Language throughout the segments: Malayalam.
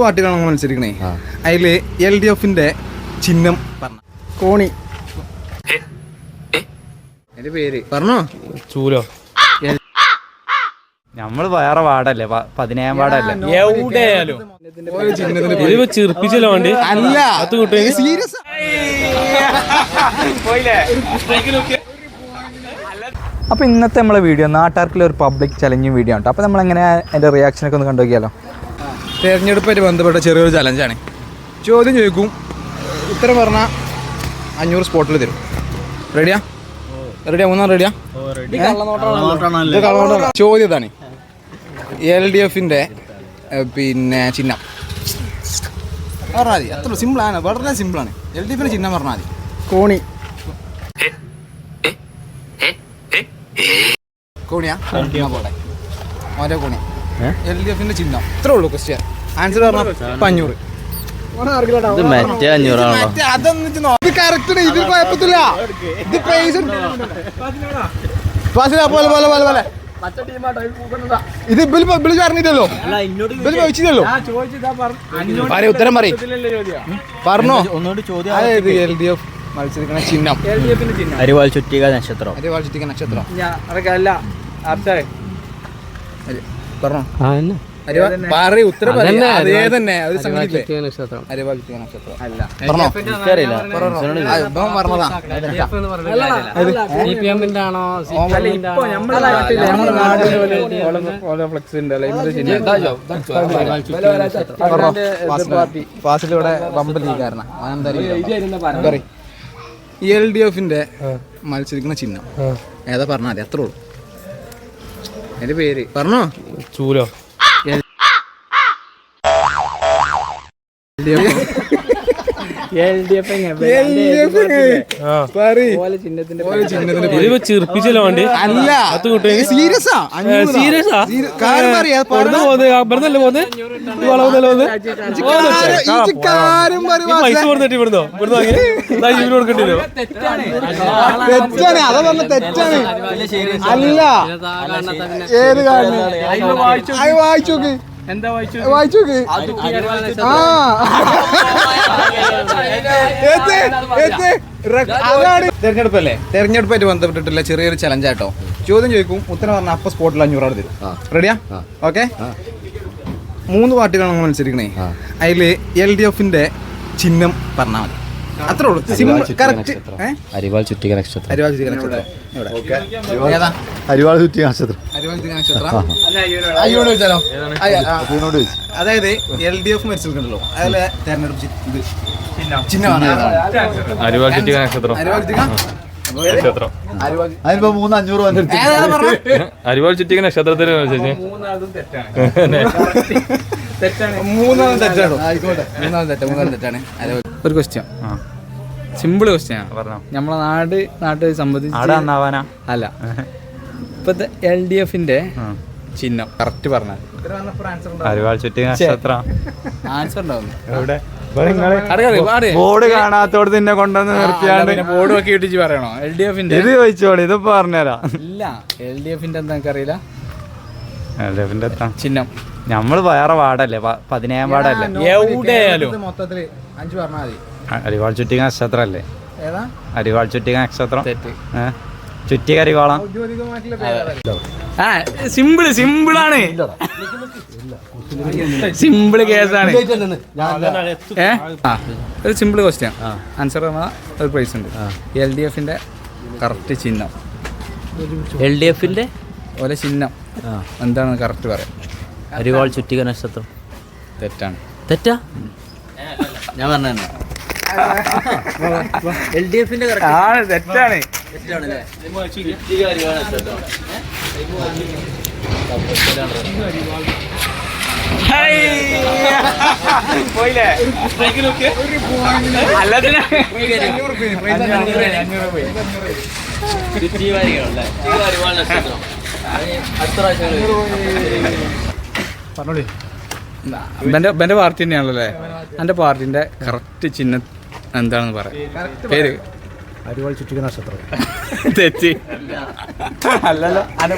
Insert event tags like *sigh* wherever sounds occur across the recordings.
പാർട്ടികളാണ് നമ്മൾ മത്സരിക്കണേ. അതിൽ എൽ ഡി എഫിന്റെ ചിഹ്നം പറഞ്ഞ. കോണി. എന്റെ പേര്. പറഞ്ഞോ? ചൂലോ നമ്മൾ വേറെ വാർഡല്ലേ പ- പതിനേഴാം വാർഡല്ലേ എവിടെയാലും. ചിർപ്പിച്ചല്ലോ വേണ്ടി. അല്ല. അത് കിട്ടും. സീരിയസ് അപ്പോൾ ഇന്നത്തെ നമ്മളെ വീഡിയോ നാട്ടാർക്കിലെ ഒരു പബ്ലിക് ചലഞ്ചിങ് വീഡിയോ ആണ് അപ്പോൾ നമ്മളെങ്ങനെ അതിന്റെ റിയാക്ഷനൊക്കെ ഒന്ന് കണ്ടു നോക്കിയാലോ? തെരഞ്ഞെടുപ്പായിട്ട് ബന്ധപ്പെട്ട ചെറിയൊരു ചലഞ്ചാണ്. ചോദ്യം ചോദിക്കും. ഉത്തരം പറഞ്ഞാൽ അഞ്ഞൂറ് സ്പോട്ടിൽ തരും. റെഡിയാ റെഡിയാ മൂന്നാം റെഡിയാ. ചോദ്യം ഇതാണ്. എൽ ഡി എഫിന്റെ പിന്നെ ചിഹ്നം. പറഞ്ഞാൽ മതി. അത്ര സിമ്പിളാണ് വളരെ സിമ്പിളാണ് എൽ ഡി എഫിന്റെ ചിഹ്നം പറഞ്ഞാൽ മതി. കോണി. കോണിയാ? പോട്ടെ. ഓരോ കോണി എൽ ഡി എഫിന്റെ ചിഹ്നം. ഇത്രേ ഉള്ളൂ ക്വസ്റ്റ്യൻ ആൻസർ പറഞ്ഞാൽ ഇപ്പം അഞ്ഞൂറ്. ഇത് മറ്റേ നോ- ഇത് കറക്റ്റ് ഇത് കുഴപ്പത്തില്ല. ഇത് പ്രൈസ് പോലെ പോലെ പോലെ പോലെ. ഇത് ബിൽ ബിൽ പറഞ്ഞില്ലല്ലോ. ബിൽ ചോദിച്ചില്ലല്ലോ. പറയ ഉത്തരം പറയും. പറഞ്ഞോ. ഒന്നുകൂടി ചോദ്യം അതായത് എൽ ഡി എഫ് മത്സരിക്കണ ചിഹ്നം? അരിവാൾ ചുറ്റിക നക്ഷത്രം. പറഞ്ഞോ അരിവാൾ ചുറ്റിക നക്ഷത്രം. പറഞ്ഞോ. ഫാസിലൂടെ എൽ ഡി എഫിന്റെ മത്സരിക്കുന്ന ചിഹ്നം. ഏതാ പറഞ്ഞാൽ അതെ അത്രേ ഉള്ളൂ. എന്റെ പേര്. പറഞ്ഞോ? ചൂലോ ആ ചിഹ്നത്തിന്റെ പേര്. ഇതിപ്പോ ചിർപ്പിച്ചല്ലോ വേണ്ടി? അല്ല. സീരിയസാ? സീരിയസ്? ഇവിടുന്ന് ഇവിടുന്നോ? കൊടുക്കേണ്ടി തെറ്റാണ് അതാ പറഞ്ഞ തെറ്റാണ്. അല്ല ഏത് കാരണം അത് വായിച്ചു നോക്ക്. എന്താ വായിച്ചു അതാണ് തെരഞ്ഞെടുപ്പല്ലേ? തെരഞ്ഞെടുപ്പായിട്ട് ബന്ധപ്പെട്ടിട്ടുള്ള ചെറിയൊരു ചലഞ്ച് ആട്ടോ. ചോദ്യം ചോദിക്കും ഉത്തരം പറഞ്ഞാൽ അപ്പൊ സ്പോട്ടിൽ അഞ്ഞൂറാണ് തരും. റെഡിയാ ഓക്കെ മൂന്ന് പാർട്ടികളാണ് നമ്മൾ മത്സരിക്കണേ. അതിൽ എൽ ഡി എഫിന്റെ ചിഹ്നം പറഞ്ഞാൽ മതി. അത്രേ ഉള്ളൂ. സിമ്പിൾ കറക്റ്റ് അരിവാൾ ചുറ്റിക നക്ഷത്രം. അരിവാൾ ചുറ്റിക നക്ഷത്രം. ഇവിടെ. ഏതാ? അരിവാൾ ചുറ്റിക നക്ഷത്രം. അരിവാൾ ചുറ്റിക നക്ഷത്രം. അയ്യോട് ചോദിച്ചാലോ. അതായത് എൽ ഡി എഫ് മത്സരിക്കണ്ടല്ലോ അതിലെ തെരഞ്ഞെടുപ്പ് ഇത് ചിഹ്നമാണ്. അരിവാൾ ചുറ്റിക നക്ഷത്രം. അരിവാൾ ചുറ്റിക? അരിവാൾ ചുറ്റിക നക്ഷത്രത്തിന് *laughs* തെറ്റാണോ. ആയിക്കോട്ടെ. തെറ്റ തെറ്റാണ്. ഒരു ക്വസ്റ്റ്യൻ സിമ്പിൾ ക്വസ്റ്റ്യൻ നമ്മളെ നാട് നാട്ടിൽ ആടെ സംബന്ധിച്ച് അല്ല. ഇപ്പത്തെ എൽ ഡി എഫിന്റെ ചിഹ്നം. കറക്റ്റ് പറഞ്ഞാൽ ആൻസർ ഉണ്ടാവും. എവിടെ? ബോർഡ് കാണാത്തോട് നിന്നെ കൊണ്ടുവന്ന് നിർത്തിയാണ്ട്. ബോർഡ് ഒക്കെ ഇട്ടിച്ച് പറയണോ? എൽ ഡി എഫിന്റെ ഇത് ചോദിച്ചോളി ഇത് പറഞ്ഞുതരാം. ഇല്ല. എൽ ഡി എഫിന്റെ എന്താ അറിയില്ല ചിഹ്നം. നമ്മൾ വേറെ വാർഡല്ലേ? പ- പതിനേഴാം വാർഡല്ലേ? എവിടെയായാലും മൊത്തത്തിൽ അഞ്ച് പറഞ്ഞാൽ മതി. അരിവാൾ ചുറ്റിക നക്ഷത്രം അല്ലേ ഏതാ? അരിവാൾ ചുറ്റിക നക്ഷത്രം? ചുറ്റി? ചുറ്റിക അരിവാളം സിമ്പിൾ ആ സിമ്പിൾ സിമ്പിളാണ്. സിമ്പിൾ കേസാണ്. ഏ? ആ ഒരു സിമ്പിൾ ക്വസ്റ്റ്യൻ ആൻസർ പറഞ്ഞാൽ ഒരു പ്രൈസ് ഉണ്ട്. എൽ ഡി എഫിന്റെ കറക്റ്റ് ചിഹ്നം. എൽ ഡി എഫിന്റെ? ഓലെ ചിഹ്നം. എന്താണെന്ന് കറക്റ്റ് പറയാം. അരിവാൾ ചുറ്റിക നക്ഷത്രം തെറ്റാണ് തെറ്റാ ഞാൻ പറഞ്ഞു എൽ ഡി എഫിന്റെ ആണ് തെറ്റാണ് പോയില്ലേ അല്ലതിന് ബന്റെ ബന്റെ പാർട്ടി തന്നെയാണല്ലോ അല്ലേ? എന്റെ പാർട്ടിന്റെ കറക്റ്റ് ചിഹ്നം എന്താണെന്ന് പറയാം. പേര്? അരിവാൾ ചുറ്റിക നക്ഷത്രം. *laughs* തെറ്റി. അല്ലല്ലോ അന്റെ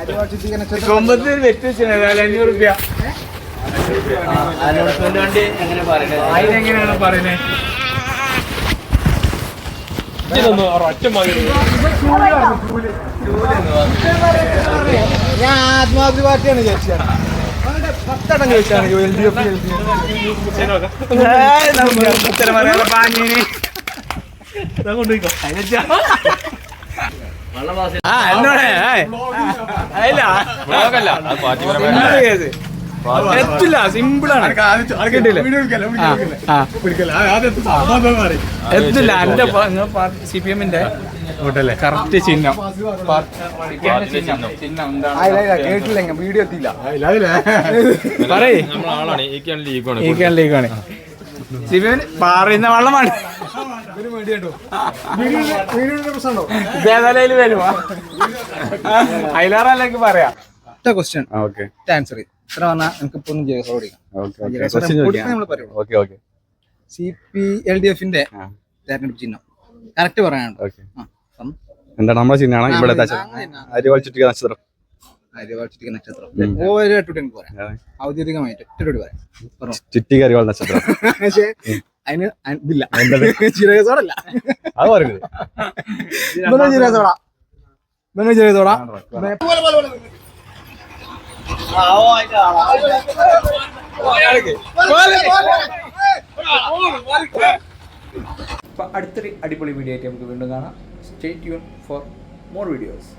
അരിവാൾ ചുറ്റിക നക്ഷത്രം അഞ്ഞൂറ് റുപ്യ. അനൗൺസ്മെന്റ് വേണ്ടി എങ്ങനെ പറയുന്നത് അതിനെങ്ങനെയാണ് പറയുന്നത് ഞാൻ ആത്മാർത്ഥി പാർട്ടിയാണ് ചോദിച്ചത് പത്തടം ചോദിച്ചാണ് എൽ ഡി എഫ് പാഞ്ഞിനി ആ എന്നോടേ അല്ല സിമ്പിൾ ആണ്. കിട്ടില്ലേ? എത്തില്ല എന്റെ സി പി എമ്മിന്റെ കറക്റ്റ് ചിഹ്നം. ചിഹ്നം. ചിഹ്നം എന്താണ് കേട്ടില്ല വീഡിയോ പറയേ. ഈ ലീഗാണ്. സി പി എം പറയുന്ന വെള്ളമാണ് ഇതേതായാലും വരുമോ പറയാം. ഒറ്റ ക്വസ്റ്റ്യൻ ഓക്കെ. ആൻസർ ഇത്ര വന്നാൽ നമുക്ക് ഇപ്പൊ ഒന്നും സി പി എൽ ഡി എഫിന്റെ തെരഞ്ഞെടുപ്പ് ചിഹ്നം. കറക്റ്റ് പറയാനുണ്ട്. എന്താണ് നമ്മുടെ ചിഹ്നമാണ്? ഇവിടെ അരിവാൾ ചുറ്റിക നക്ഷത്രം. ആര്യവാഴ്ച നക്ഷത്രം. ഓരോ എനിക്ക് പറയാം. ഔദ്യോഗികമായിട്ട് ഇട്ടിട്ട് പറയാം. ചുറ്റിക അരിവാൾ നക്ഷത്രം. *laughs* പക്ഷേ അതിന് ഇതില്ല. *laughs* ചിരകസോടല്ല. അത് പറയുന്നത്. *laughs* ചിരകസോട. ചിരകസോട. അടുത്തൊരു അടിപൊളി വീഡിയോ ആയിട്ട് നമുക്ക് വീണ്ടും കാണാം. Stay tune for more videos